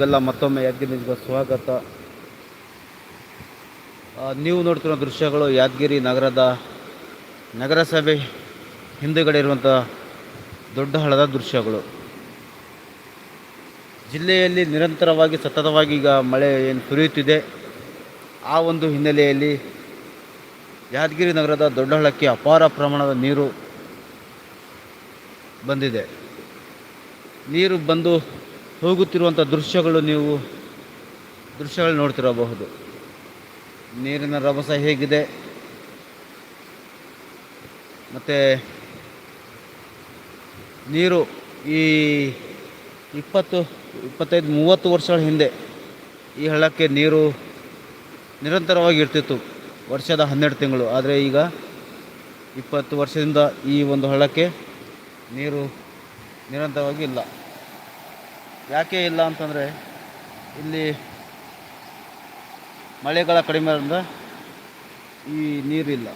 ಇವೆಲ್ಲ ಮತ್ತೊಮ್ಮೆ ಯಾದಗಿರಿ ನ್ಯೂಸ್ಗೆ ಸ್ವಾಗತ ನೀವು ನೋಡ್ತಿರೋ ದೃಶ್ಯಗಳು ಯಾದಗಿರಿ ನಗರದ ನಗರಸಭೆ ಹಿಂದುಗಡೆ ಇರುವಂಥ ದೊಡ್ಡ ಹಳದ ದೃಶ್ಯಗಳು. ಜಿಲ್ಲೆಯಲ್ಲಿ ನಿರಂತರವಾಗಿ ಸತತವಾಗಿ ಈಗ ಮಳೆ ಏನು ಸುರಿಯುತ್ತಿದೆ. ಆ ಒಂದು ಹಿನ್ನೆಲೆಯಲ್ಲಿ ಯಾದಗಿರಿ ನಗರದ ದೊಡ್ಡ ಹಳ್ಳಕ್ಕೆ ಅಪಾರ ಪ್ರಮಾಣದ ನೀರು ಬಂದಿದೆ. ನೀರು ಬಂದು ಹೋಗುತ್ತಿರುವಂಥ ದೃಶ್ಯಗಳು ನೀವು ದೃಶ್ಯಗಳು ನೋಡ್ತಿರಬಹುದು. ನೀರಿನ ರಭಸ ಹೇಗಿದೆ. ಮತ್ತು ನೀರು ಈ ಇಪ್ಪತ್ತು, ಇಪ್ಪತ್ತೈದು, ಮೂವತ್ತು ವರ್ಷಗಳ ಹಿಂದೆ ಈ ಹಳ್ಳಕ್ಕೆ ನೀರು ನಿರಂತರವಾಗಿ ಇರ್ತಿತ್ತು. ವರ್ಷದ ಹನ್ನೆರಡು ತಿಂಗಳು. ಆದರೆ ಈಗ ಇಪ್ಪತ್ತು ವರ್ಷದಿಂದ ಈ ಒಂದು ಹಳ್ಳಕ್ಕೆ ನೀರು ನಿರಂತರವಾಗಿ ಇಲ್ಲ. ಯಾಕೆ ಇಲ್ಲ ಅಂತಂದರೆ ಇಲ್ಲಿ ಮಳೆಗಳ ಕಡಿಮೆ ಇರೋದ್ರಿಂದ ಈ ನೀರಿಲ್ಲ.